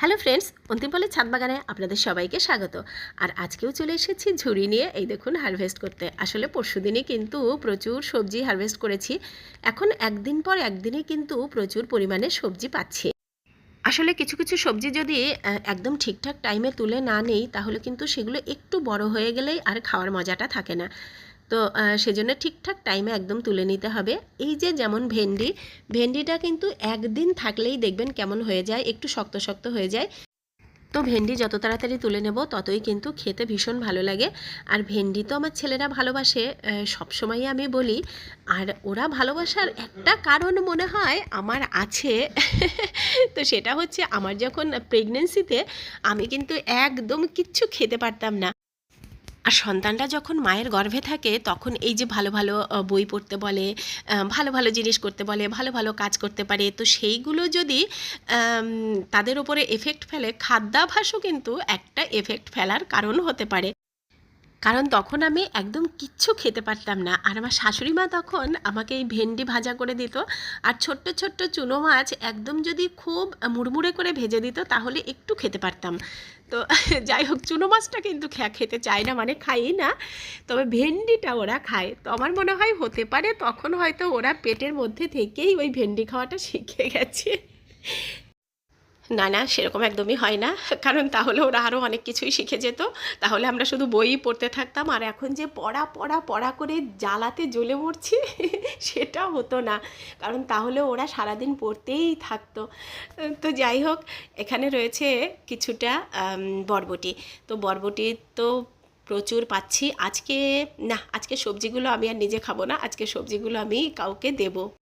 Hello friends, অন্তিমপালের ছাদ বাগানে আপনাদের সবাইকে স্বাগত। আর আজকেও চলে এসেছি ঝুড়ি নিয়ে, এই দেখুন হারভেস্ট করতে। আসলে পরশু পরশুদিনই কিন্তু প্রচুর সবজি হারভেস্ট করেছি। এখন একদিন পর একদিনে কিন্তু প্রচুর পরিমাণে সবজি পাচ্ছি। আসলে কিছু কিছু সবজি যদি একদম ঠিকঠাক টাইমে তুলে না নেই, তাহলে কিন্তু সেগুলো একটু বড় হয়ে গেলেই আর খাওয়ার মজাটা থাকে না। তো সেজন্য ঠিকঠাক টাইমে একদম তুলে নিতে হবে। এই যে যেমন ভেন্ডি, ভেন্ডিটা কিন্তু একদিন থাকলেই দেখবেন কেমন হয়ে যায়, একটু শক্ত শক্ত হয়ে যায়। তো ভেন্ডি যত তাড়াতাড়ি তুলে নেব, ততই কিন্তু খেতে ভীষণ ভালো লাগে। আর ভেন্ডি তো আমার ছেলেরা ভালোবাসে সব সময় আমি বলি। আর ওরা ভালোবাসার একটা কারণ মনে হয়, আমার আছে। তো সেটা হচ্ছে, আমার যখন প্রেগনেন্সিতে আমি কিন্তু একদম কিচ্ছু খেতে পারতাম না। আর সন্তানরা যখন মায়ের গর্ভে থাকে, তখন এই যে ভালো ভালো বই পড়তে বলে ভালো ভালো জিনিস করতে বলে, ভালো ভালো কাজ করতে পারে, তো সেইগুলো যদি তাদের ওপরে এফেক্ট ফেলে খাদ্যাভাসও কিন্তু একটা এফেক্ট ফেলার কারণ হতে পারে। কারণ তখন আমি একদম কিচ্ছু খেতে পারতাম না। আর আমার শাশুড়ি মা তখন আমাকে এই ভেন্ডি ভাজা করে দিত। আর ছোট্ট ছোট্ট চুনো মাছ একদম যদি খুব মুড়মুড়ে করে ভেজে দিত তাহলে একটু খেতে পারতাম। তো যাই হোক, চুনো মাছটা কিন্তু খেতে চায় না মানে খাই না। তবে ভেন্ডিটা ওরা খায়। তো আমার মনে হয় হতে পারে তখন হয়তো ওরা পেটের মধ্যে থেকেই ওই ভেন্ডি খাওয়াটা শিখে গেছে। না না, সেরকম একদমই হয় না। কারণ তাহলে ওরা আরও অনেক কিছুই শিখে যেত। তাহলে আমরা শুধু বই পড়তে থাকতাম। আর এখন যে পড়া পড়া পড়া করে জ্বালাতে জ্বলে মরছি, সেটা হতো না। কারণ তাহলে ওরা সারাদিন পড়তেই থাকতো। তো যাই হোক, এখানে রয়েছে কিছুটা বরবটি। তো বরবটি তো প্রচুর পাচ্ছি। আজকে, না, আজকে সবজিগুলো আমি আর নিজে খাব না। আজকে সবজিগুলো আমি কাউকে দেবো।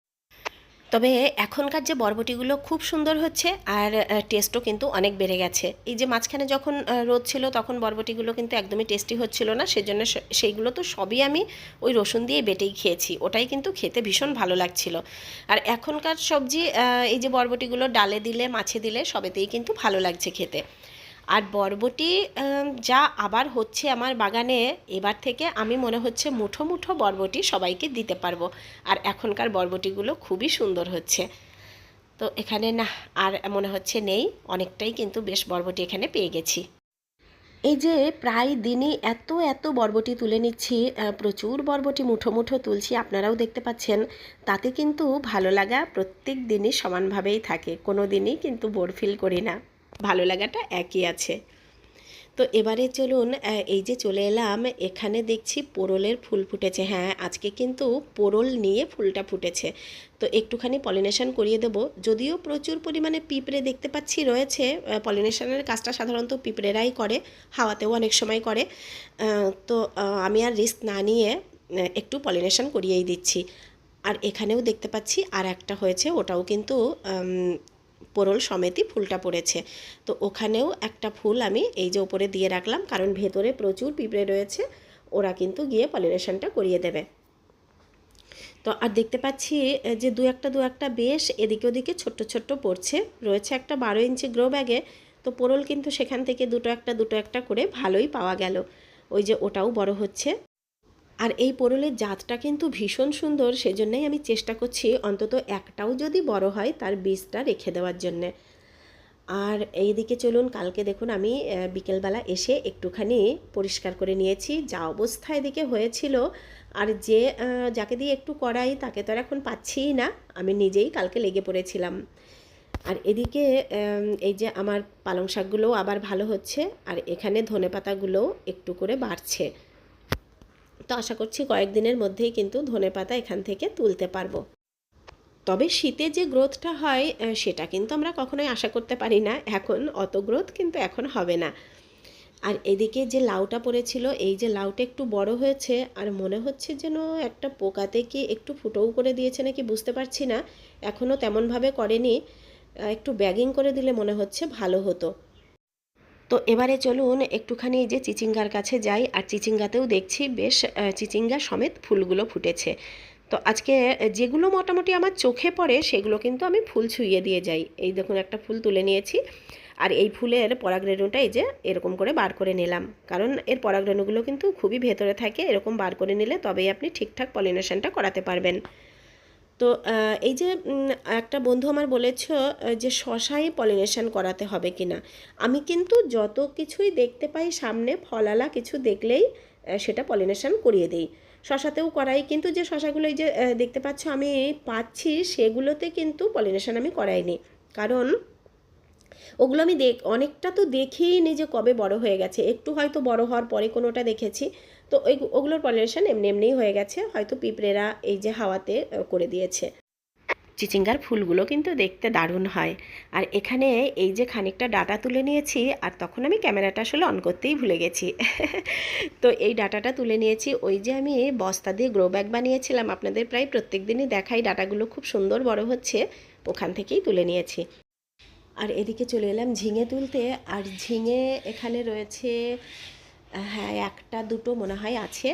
তবে এখনকার যে বরবটিগুলো খুব সুন্দর হচ্ছে আর টেস্টও কিন্তু অনেক বেড়ে গেছে। এই যে মাঝখানে যখন রোদ ছিল তখন বরবটিগুলো কিন্তু একদমই টেস্টি হচ্ছিল না, সেজন্য সেইগুলো তো সবই আমি ওই রসুন দিয়ে বেটেই খেয়েছি। ওটাই কিন্তু খেতে ভীষণ ভালো লাগছিল। আর এখনকার সবজি এই যে বরবটিগুলো ডালে দিলে, মাছে দিলে সবেতেই কিন্তু ভালো লাগছে খেতে। আর বরবটি যা আবার হচ্ছে আমার বাগানে, এবার থেকে আমি মনে হচ্ছে মুঠো মুঠো বরবটি সবাইকে দিতে পারব। আর এখনকার বরবটিগুলো খুবই সুন্দর হচ্ছে। তো এখানে না, আর মনে হচ্ছে নেই, অনেকটাই কিন্তু বেশ বরবটি এখানে পেয়ে গেছি। এই যে প্রায় দিনই এত এত বরবটি তুলে নিচ্ছি প্রচুর বরবটি মুঠো মুঠো তুলছি, আপনারাও দেখতে পাচ্ছেন, তাতে কিন্তু ভালো লাগা প্রত্যেক দিনই সমানভাবেই থাকে, কোনো দিনই কিন্তু বোর ফিল করি না। ভালো লাগাটা একই আছে। তো এবারে চলুন এই যে চলে এলাম, এখানে দেখছি পোরলের ফুল ফুটেছে। হ্যাঁ আজকে কিন্তু পোরল নিয়ে ফুলটা ফুটেছে। তো একটুখানি পলিনেশন করিয়ে দেবো। যদিও প্রচুর পরিমাণে পিঁপড়ে দেখতে পাচ্ছি রয়েছে পলিনেশনের কাজটা সাধারণত পিঁপড়েরাই করে, হাওয়াতেও অনেক সময় করে। তো আমি আর রিস্ক না নিয়ে একটু পলিনেশন করিয়েই দিচ্ছি। আর এখানেও দেখতে পাচ্ছি আর একটা হয়েছে, ওটাও কিন্তু পোড়ল সমেতই ফুলটা পড়েছে। তো ওখানেও একটা ফুল আমি এই যে ওপরে দিয়ে রাখলাম, কারণ ভেতরে প্রচুর পিঁপড়ে রয়েছে, ওরা কিন্তু গিয়ে পলিনেশনটা করিয়ে দেবে। তো আর দেখতে পাচ্ছি যে দু একটা দু একটা বেশ এদিকে ওদিকে ছোট্ট ছোট্ট পড়ছে। রয়েছে একটা বারো ইঞ্চি গ্রো ব্যাগে তো পোড়ল কিন্তু সেখান থেকে দুটো একটা দুটো একটা করে ভালোই পাওয়া গেল। ওই যে ওটাও বড় হচ্ছে। আর এই পোড়লের জাতটা কিন্তু ভীষণ সুন্দর, সেজন্যই আমি চেষ্টা করছি অন্তত একটাও যদি বড় হয় তার বীজটা রেখে দেওয়ার জন্যে। আর এইদিকে চলুন, কালকে দেখুন আমি বিকেলবেলা এসে একটুখানি পরিষ্কার করে নিয়েছি। যা অবস্থা এদিকে হয়েছিল। আর যে যাকে দিয়ে একটু করাই তাকে তো আর এখন পাচ্ছিই না। আমি নিজেই কালকে লেগে পড়েছিলাম। আর এদিকে এই যে আমার পালং শাকগুলোও আবার ভালো হচ্ছে। আর এখানে ধনে পাতাগুলোও একটু করে বাড়ছে। তো আশা করছি কয়েকদিনের মধ্যেই কিন্তু ধনেপাতা এখান থেকে তুলতে পারব। তবে শীতে যে গ্রোথটা হয় সেটা কিন্তু আমরা কখনোই আশা করতে পারি না। এখন অত গ্রোথ কিন্তু এখন হবে না। আর এদিকে যে লাউটা পড়েছিল, এই যে লাউটা একটু বড় হয়েছে, আর মনে হচ্ছে যেন একটা পোকাতে কি একটু ফুটোও করে দিয়েছে নাকি বুঝতে পারছি না। এখনও তেমনভাবে করেনি। একটু ব্যাগিং করে দিলে মনে হচ্ছে ভালো হতো। তো এবারে চলুন একটুখানি যে চিচিঙ্গার কাছে যাই, আর চিচিঙ্গাতেও দেখছি বেশ চিচিঙ্গা সমেত ফুলগুলো ফুটেছে। তো আজকে যেগুলো মোটামুটি আমার চোখে পড়ে, সেগুলো কিন্তু আমি ফুল ছুঁয়ে দিয়ে যাই। এই দেখুন একটা ফুল তুলে নিয়েছি, আর এই ফুলের পরাগরেণুটা এই যে এরকম করে বার করে নিলাম। কারণ এর পরাগরেণুগুলো কিন্তু খুবই ভেতরে থাকে, এরকম বার করে নিলে তবেই আপনি ঠিকঠাক পলিনেশনটা করাতে পারবেন। তো এই যে একটা বন্ধু আমার বলেছ যে শশায় পলিনেশন করাতে হবে কি না আমি কিন্তু যত কিছুই দেখতে পাই সামনে, ফলালা কিছু দেখলেই সেটা পলিনেশন করিয়ে দিই। শশাতেও করাই, কিন্তু যে শশাগুলো এই যে দেখতে পাচ্ছ আমি পাচ্ছি, সেগুলোতে কিন্তু পলিনেশন আমি করাইনি। কারণ ওগুলো আমি দেখ, অনেকটা তো দেখেই নি যে কবে বড় হয়ে গেছে। একটু হয়তো বড় হওয়ার পরে কোনোটা দেখেছি। তো ওই ওগুলোর পলিনেশন এমনি এমনিই হয়ে গেছে। হয়তো পিঁপড়েরা এই যে হাওয়াতে করে দিয়েছে। চিচিঙ্গার ফুলগুলো কিন্তু দেখতে দারুণ হয়। আর এখানে এই যে খানিকটা ডাটা তুলে নিয়েছি, আর তখন আমি ক্যামেরাটা আসলে অন করতেই ভুলে গেছি। তো এই ডাটাটা তুলে নিয়েছি। ওই যে আমি বস্তা দিয়ে গ্রো ব্যাগ বানিয়েছিলাম। আপনাদের প্রায় প্রত্যেক দিনই দেখাই। ডাটাগুলো খুব সুন্দর বড় হচ্ছে। ওখান থেকেই তুলে নিয়েছি। আর এদিকে চলে এলাম ঝিঙে তুলতে। আর ঝিঙে এখানে রয়েছে হ্যাঁ একটা, দুটো মনে হয় আছে।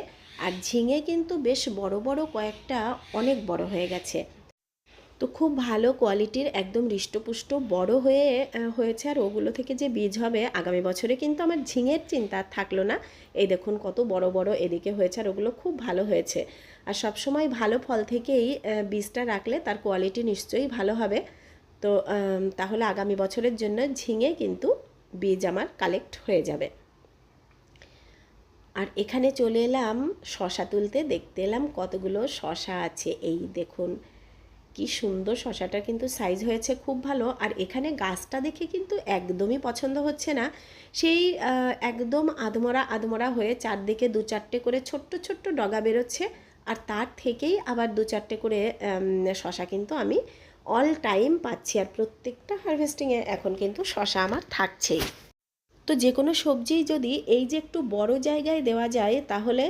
আর ঝিঙে কিন্তু বেশ বড় বড় কয়েকটা অনেক বড় হয়ে গেছে। তো খুব ভালো কোয়ালিটির, একদম হৃষ্টপুষ্ট বড় হয়ে হয়েছে। আর ওগুলো থেকে যে বীজ হবে, আগামী বছরে কিন্তু আমার ঝিঙের চিন্তা থাকল না। এই দেখুন কত বড় বড় এদিকে হয়েছে আর ওগুলো খুব ভালো হয়েছে। আর সবসময় ভালো ফল থেকেই বীজটা রাখলে তার কোয়ালিটি নিশ্চয়ই ভালো হবে। তো তাহলে আগামী বছরের জন্য ঝিঙে কিন্তু বীজ আমার কালেক্ট হয়ে যাবে। আর এখানে চলে এলাম শশা তুলতে, দেখতে এলাম কতগুলো শশা আছে। এই দেখুন, কি সুন্দর শশাটা কিন্তু সাইজ হয়েছে খুব ভালো। আর এখানে গাছটা দেখে কিন্তু একদমই পছন্দ হচ্ছে না। সেই একদম আধমরা আধমরা হয়ে চারদিকে দু চারটে করে ছোট্ট ছোট্ট ডগা বেরোচ্ছে। আর তার থেকেই আবার দু চারটে করে শশা কিন্তু আমি অল টাইম পাচ্ছি আর প্রত্যেকটা হারভেস্টিংয়ে এখন কিন্তু শশা আমার থাকছেই। তো যে কোনো সবজি যদি এই যে একটু বড় জায়গায় দেওয়া যায়, তাহলে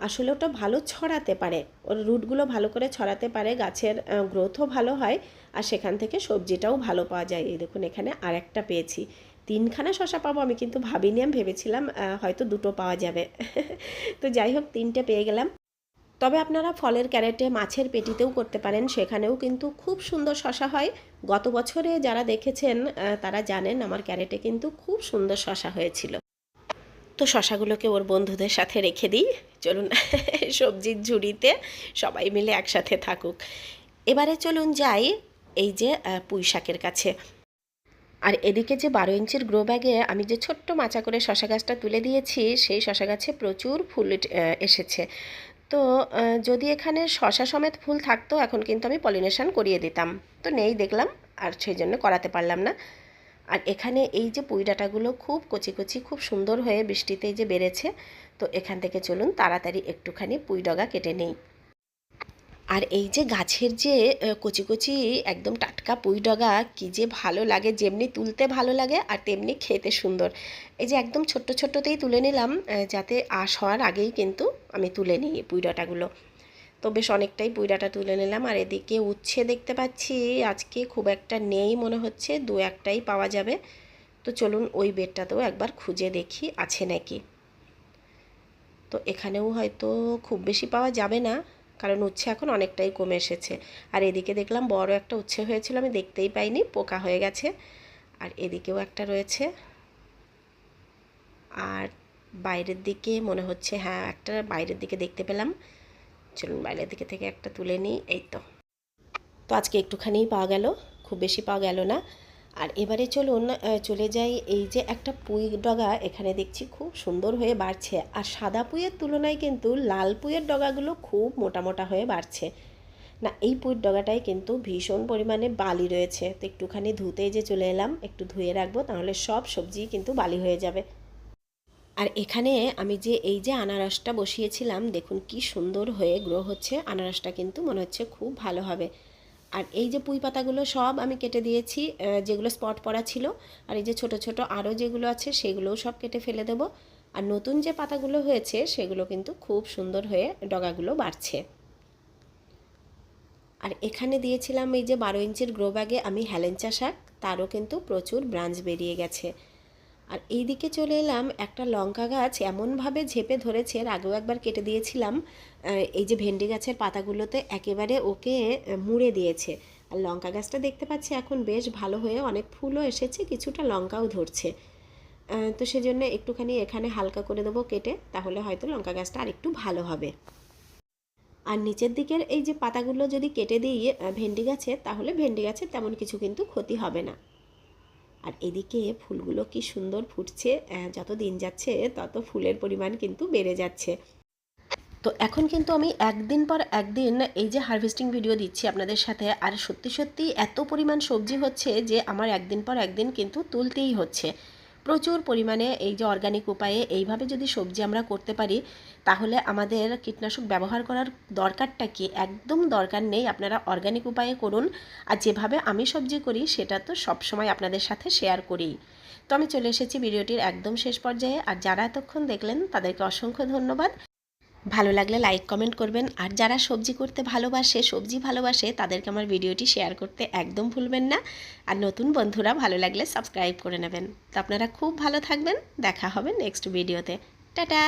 আসলে ওটা ভালো ছড়াতে পারে। ওর রুটগুলো ভালো করে ছড়াতে পারে, গাছের গ্রোথও ভালো হয়, আর সেখান থেকে সবজিটাও ভালো পাওয়া যায়। এই দেখুন, এখানে আর একটা পেয়েছি। তিনখানা শশা পাবো আমি কিন্তু ভাবিনি, আমি ভেবেছিলাম হয়তো দুটো পাওয়া যাবে। তো যাই হোক, তিনটে পেয়ে গেলাম। তবে আপনারা ফলের ক্যারেটে মাছের পেটিতেও করতে পারেন, সেখানেও কিন্তু খুব সুন্দর শশা হয়। গত বছরে যারা দেখেছেন তারা জানেন আমার ক্যারেটে কিন্তু খুব সুন্দর শশা হয়েছিল। তো শশাগুলোকে ওর বন্ধুদের সাথে রেখে দিই। চলুন সবজির ঝুড়িতে সবাই মিলে একসাথে থাকুক। এবারে চলুন যাই এই যে পুঁই শাকের কাছে। আর এদিকে যে বারো ইঞ্চির গ্রো ব্যাগে আমি যে ছোট্ট মাচা করে শশা গাছটা তুলে দিয়েছি, সেই শশা গাছে প্রচুর ফুল এসেছে। তো যদি এখানে শশা সমেত ফুল থাকতো, এখন কিন্তু আমি পলিনেশান করিয়ে দিতাম। তো নেই দেখলাম, আর সেই জন্য করাতে পারলাম না। আর এখানে এই যে পুঁই ডাঁটাগুলো খুব কচি কচি, খুব সুন্দর হয়ে বৃষ্টিতে যে বেড়েছে, তো এখান থেকে চলুন তাড়াতাড়ি একটুখানি পুঁই ডগা কেটে নেই। আর এই যে গাছের যে কচি কচি একদম টাটকা পুঁই ডগা, কি যে ভালো লাগে, যেমনি তুলতে ভালো লাগে আর তেমনি খেতে সুন্দর। এই যে একদম ছোট্ট ছোট্টতেই তুলে নিলাম যাতে আশ হওয়ার আগেই কিন্তু আমি তুলে নিই এই পুঁই ডাঁটাগুলো। তো বেশ অনেকটাই পুঁই ডাঁটা তুলে নিলাম আর এদিকে উচ্ছে দেখতে পাচ্ছি, আজকে খুব একটা নেই মনে হচ্ছে, দু একটাই পাওয়া যাবে। তো চলুন ওই বেডটাতেও একবার খুঁজে দেখি আছে নাকি। তো এখানেও হয়তো খুব বেশি পাওয়া যাবে না। কারণ উচ্ছে এখন অনেকটাই কমে এসেছে। আর এদিকে দেখলাম বড় একটা উচ্ছে হয়েছিল, আমি দেখতেই পাইনি, পোকা হয়ে গেছে। আর এদিকেও একটা রয়েছে। আর বাইরের দিকে মনে হচ্ছে হ্যাঁ একটা বাইরের দিকে দেখতে পেলাম। চলুন বাইরের দিকে থেকে একটা তুলে নিই, এই তো। তো আজকে একটুখানিই পাওয়া গেল, খুব বেশি পাওয়া গেল না। আর এবারে চলুন চলে যাই এই যে একটা পুঁই ডগা এখানে দেখছি খুব সুন্দর হয়ে বাড়ছে। আর সাদা পুঁইয়ের তুলনায় কিন্তু লাল পুঁইয়ের ডগাগুলো খুব মোটা মোটা হয়ে বাড়ছে। না, এই পুঁইয়ের ডগাটায় কিন্তু ভীষণ পরিমাণে বালি রয়েছে। তো একটুখানি ধুতে যে চলে এলাম, একটু ধুয়ে রাখব, তাহলে সব সবজি কিন্তু বালি হয়ে যাবে। আর এখানে আমি যে এই যে আনারসটা বসিয়েছিলাম, দেখুন কি সুন্দর হয়ে গ্রো হচ্ছে। আনারসটা কিন্তু মনে হচ্ছে খুব ভালো হবে। আর এই যে পুঁই পাতাগুলো সব আমি কেটে দিয়েছি যেগুলো স্পট পড়া ছিল, আর এই যে ছোট ছোট আরও যেগুলো আছে সেগুলোও সব কেটে ফেলে দেবো। আর নতুন যে পাতাগুলো হয়েছে সেগুলো কিন্তু খুব সুন্দর হয়ে ডগাগুলো বাড়ছে। আর এখানে দিয়েছিলাম এই যে বারো ইঞ্চির গ্রো ব্যাগে আমি হ্যালেঞ্চা শাক, তারও কিন্তু প্রচুর ব্রাঞ্চ বেরিয়ে গেছে। আর এই দিকে চলে এলাম একটা লঙ্কা গাছ এমনভাবে ঝেপে ধরেছে আগেও একবার কেটে দিয়েছিলাম এই যে ভেন্ডি গাছের পাতাগুলোতে একেবারে ওকে মুড়ে দিয়েছে। আর লঙ্কা গাছটা দেখতে পাচ্ছি এখন বেশ ভালো হয়ে অনেক ফুলও এসেছে, কিছুটা লঙ্কাও ধরছে। তো সেজন্য একটুখানি এখানে হালকা করে দেবো কেটে, তাহলে হয়তো লঙ্কা গাছটা আরেকটু ভালো হবে। আর নিচের দিকের এই যে পাতাগুলো যদি কেটে দিই ভেন্ডি গাছে, তাহলে ভেন্ডি গাছে তেমন কিছু কিন্তু ক্ষতি হবে না। আর এদিকে ফুলগুলো কি সুন্দর ফুটছে যত দিন যাচ্ছে তত ফুলের পরিমাণ কিন্তু বেড়ে যাচ্ছে। তো এখন কিন্তু আমি একদিন পর একদিন এই যে হারভেস্টিং ভিডিও দিচ্ছি আপনাদের সাথে, আর সত্যি সত্যি এত পরিমাণ সবজি হচ্ছে যে আমার একদিন পর একদিন কিন্তু তুলতেই হচ্ছে। প্রচুর পরিমাণে এই যে অর্গানিক উপায়ে এইভাবে যদি সবজি আমরা করতে পারি, তাহলে আমাদের কীটনাশক ব্যবহার করার দরকারটা কি? একদম দরকার নেই, আপনারা অর্গানিক উপায়ে করুন। আর যেভাবে আমি সবজি করি, সেটা তো সবসময় আপনাদের সাথে শেয়ার করি। তো আমি চলে এসেছি ভিডিওটির একদম শেষ পর্যায়ে। আর যারা এতক্ষণ দেখলেন, তাদেরকে অসংখ্য ধন্যবাদ। ভালো লাগলে লাইক কমেন্ট করবেন। আর যারা সবজি করতে ভালোবাসে, সবজি ভালোবাসে, তাদেরকে আমার ভিডিওটি শেয়ার করতে একদম ভুলবেন না। আর নতুন বন্ধুরা ভালো লাগলে সাবস্ক্রাইব করে নেবেন। তো আপনারা খুব ভালো থাকবেন। দেখা হবে নেক্সট ভিডিওতে টাটা!